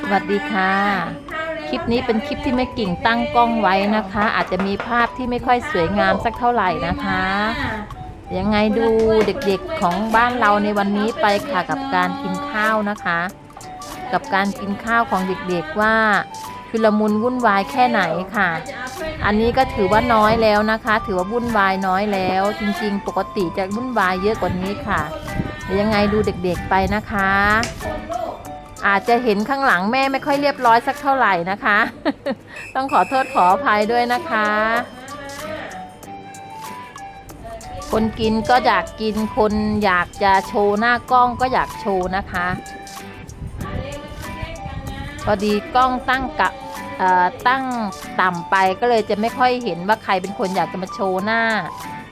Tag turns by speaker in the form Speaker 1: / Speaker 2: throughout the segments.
Speaker 1: สวัสดีค่ะ คลิปนี้เป็นคลิปที่แม่กิ่งตั้งกล้องไว้นะคะ อาจจะมีภาพที่ไม่ค่อยสวยงามสักเท่าไหร่นะคะ ยังไงดูเด็กๆของบ้านเราในวันนี้ไปค่ะกับการกินข้าวนะคะ กับการกินข้าวของเด็กๆว่าชุลมุนวุ่นวายแค่ไหนค่ะ อันนี้ก็ถือว่าน้อยแล้วนะคะ ถือว่าวุ่นวายน้อยแล้ว จริงๆ ปกติจะวุ่นวายเยอะกว่านี้ค่ะเดี๋ยวยังไงดูเด็กๆไปนะคะ อาจจะเห็นข้างหลังแม่ไม่ค่อยเรียบร้อยสักเท่าไหร่นะคะ ต้องขอโทษขออภัยด้วยนะคะ คนกินก็อยากกินคนอยากจะโชว์หน้ากล้องก็อยากโชว์นะคะพอดีกล้องตั้งกับเอ่อตั้งต่ำไปก็เลยจะไม่ค่อยเห็นว่าใครเป็นคนอยากจะมาโชว์หน้า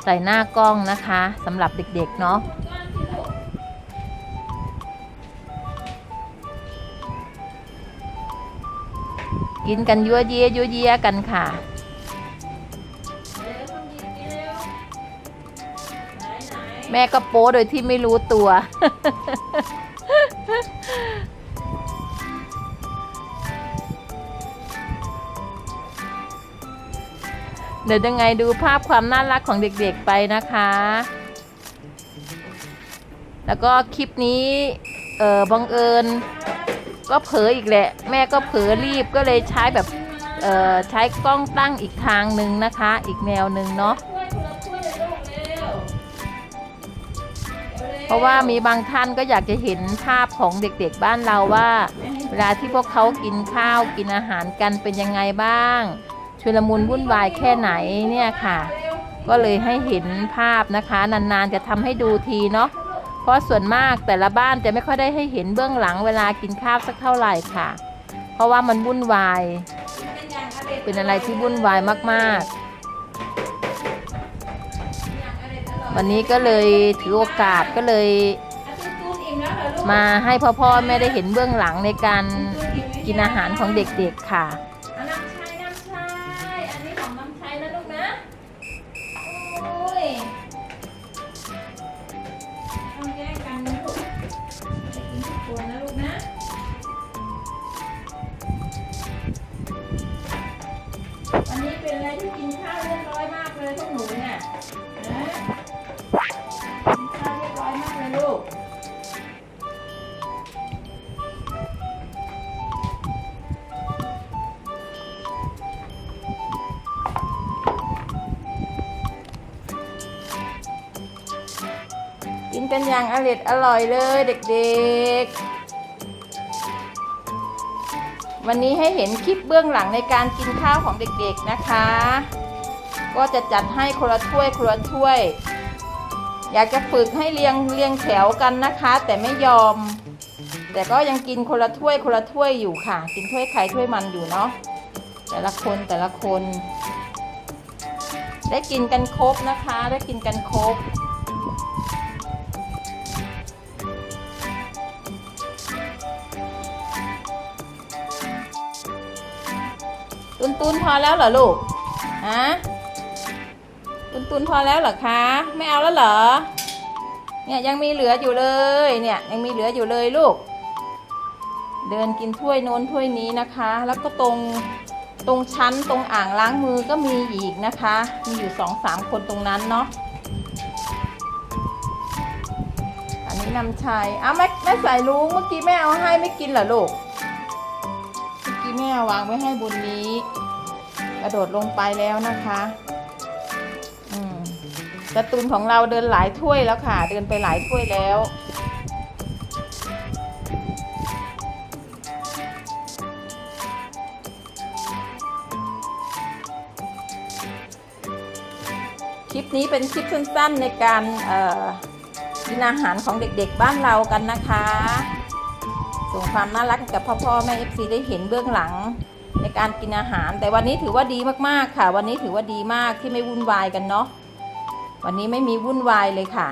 Speaker 1: ใส่หน้ากล้องนะคะสำหรับเด็กๆเนาะ กินกันยั่วเยียยั่วเยียกันค่ะ แม่ก็โป้โดยที่ไม่รู้ตัว เดี๋ยวยังไงดูภาพความน่ารักของเด็กๆไปนะคะ แล้วก็คลิปนี้ เออบังเอิญ ก็เผลออีกแหละ แม่ก็เผลอรีบก็เลยใช้แบบเอ่อใช้กล้องตั้งอีกทางหนึ่งนะคะ อีกแนวหนึ่งเนาะเพราะว่ามีบางท่านก็อยากจะเห็นภาพของเด็กๆบ้านเราว่า เวลาที่พวกเขากินข้าวกินอาหารกันเป็นยังไงบ้าง ชุลมุนวุ่นวายแค่ไหนเนี่ยค่ะ ก็เลยให้เห็นภาพนะคะ นานๆจะทำให้ดูทีเนาะ เพราะส่วนมากแต่ละบ้านจะไม่ค่อยได้ให้เห็นเบื้องหลังเวลากินข้าวสักเท่าไหร่ค่ะ เพราะว่ามันวุ่นวาย เป็นอะไรที่วุ่นวายมากๆ วันนี้ก็เลยถือโอกาสก็เลยมาให้พ่อพ่อแม่ได้เห็นเบื้องหลังในการกินอาหารของเด็กๆค่ะ
Speaker 2: กิน กินกันอย่า
Speaker 1: งอร่อยอร่อยเลยเด็กๆ วันนี้ให้เห็นคลิปเบื้องหลังในการกินข้าวของเด็กๆนะคะ ก็จะจัดให้คนละถ้วยคนละถ้วย อยากจะฝึกให้เรียงเรียงแถวกันนะคะ แต่ไม่ยอม แต่ก็ยังกินคนละถ้วยคนละถ้วยอยู่ค่ะ กินถ้วยใครถ้วยมันอยู่เนาะแต่ละคนแต่ละคน ได้กินกันครบนะคะ ได้กินกันครบ ตุนตุนพอแล้วเหรอลูกฮะตุนตุนพอแล้วเหรอคะ ไม่เอาแล้วเหรอ เนี่ยยังมีเหลืออยู่เลย เนี่ยยังมีเหลืออยู่เลยลูก เดินกินถ้วยโน้นถ้วยนี้นะคะ แล้วก็ตรงตรงชั้นตรงอ่างล้างมือก็มีอีกนะคะ มีอยู่สองสามคนตรงนั้นเนาะอันนี้นำชัยอ้าวแม่แม่ใส่ลุงเมื่อกี้แม่เอาให้ไม่กินเหรอลูก แม่วางไว้ให้บนนี้ กระโดดลงไปแล้วนะคะการ์ตูนของเราเดินหลายถ้วยแล้วค่ะ เดินไปหลายถ้วยแล้ว คลิปนี้เป็นคลิปสั้นๆในการกินอาหารของเด็กๆบ้านเรากันนะคะ ส่งความน่ารักกับพ่อพ่อแม่เอฟซีได้เห็นเบื้องหลังในการกินอาหาร แต่วันนี้ถือว่าดีมากๆค่ะ วันนี้ถือว่าดีมากที่ไม่วุ่นวายกันเนาะวันนี้ไม่มีวุ่นวายเลยค่ะ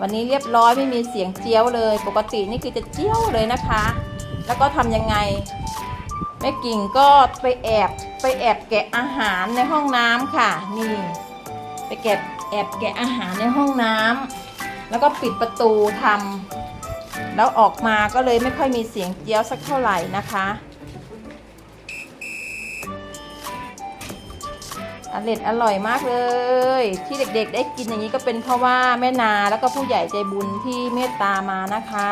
Speaker 1: วันนี้เรียบร้อยไม่มีเสียงเจียวเลย ปกตินี่คือจะเจียวเลยนะคะ แล้วก็ทำยังไงแม่กิ่งก็ไปแอบไปแอบแกะอาหารในห้องน้ำค่ะ นี่ ไปแกะแอบแกะอาหารในห้องน้ำแล้วก็ปิดประตูทำ แล้วออกมาก็เลยไม่ค่อยมีเสียงเจี๊ยวสักเท่าไหร่นะคะอร่อยอร่อยมากเลย ที่เด็กๆ ได้กินอย่างนี้ก็เป็นเพราะว่าแม่นาแล้วก็ผู้ใหญ่ใจบุญที่เมตตามานะคะ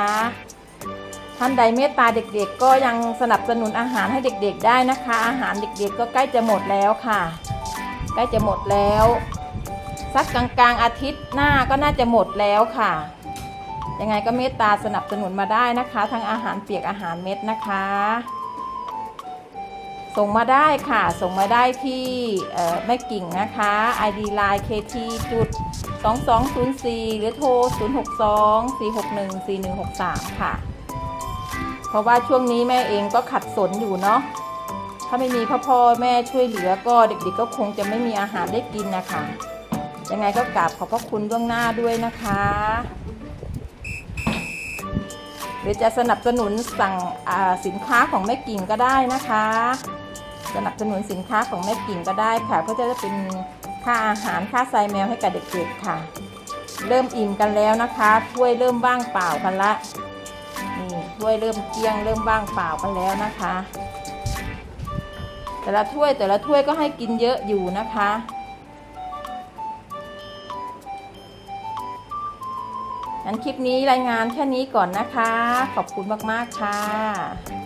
Speaker 1: ท่านใดเมตตาเด็กๆ ก็ยังสนับสนุนอาหารให้เด็กๆ ได้นะคะ อาหารเด็กๆ ก็ใกล้จะหมดแล้วค่ะ ใกล้จะหมดแล้ว สักกลางๆอาทิตย์หน้าก็น่าจะหมดแล้วค่ะ ยังไงก็เมตตาสนับสนุนมาได้นะคะ ทั้งอาหารเปียกอาหารเม็ดนะคะ ส่งมาได้ค่ะ ส่งมาได้ที่แม่กิ่งนะคะ ID line KT จุด2204 หรือโทร 062 461 4163 ค่ะ เพราะว่าช่วงนี้แม่เองก็ขัดสนอยู่เนาะถ้าไม่มีพ่อพ่อแม่ช่วยเหลือก็เด็กๆก็คงจะไม่มีอาหารได้กินนะคะ ยังไงก็กราบขอบพระคุณล่วงหน้าด้วยนะคะ หรือจะสนับสนุนสั่งสินค้าของแม่กิ่งก็ได้นะคะ สนับสนุนสินค้าของแม่กิ่งก็ได้ค่ะเพื่อจะเป็นค่าอาหารค่าไซแมวให้กับเด็กๆค่ะ เริ่มอิ่มกันแล้วนะคะถ้วยเริ่มว่างเปล่ากันละนี่ถ้วยเริ่มเกลี้ยงเริ่มว่างเปล่ากันแล้วนะคะ แต่ละถ้วยแต่ละถ้วยก็ให้กินเยอะอยู่นะคะ งั้นคลิปนี้รายงานแค่นี้ก่อนนะคะ ขอบคุณมาก ๆ ค่ะ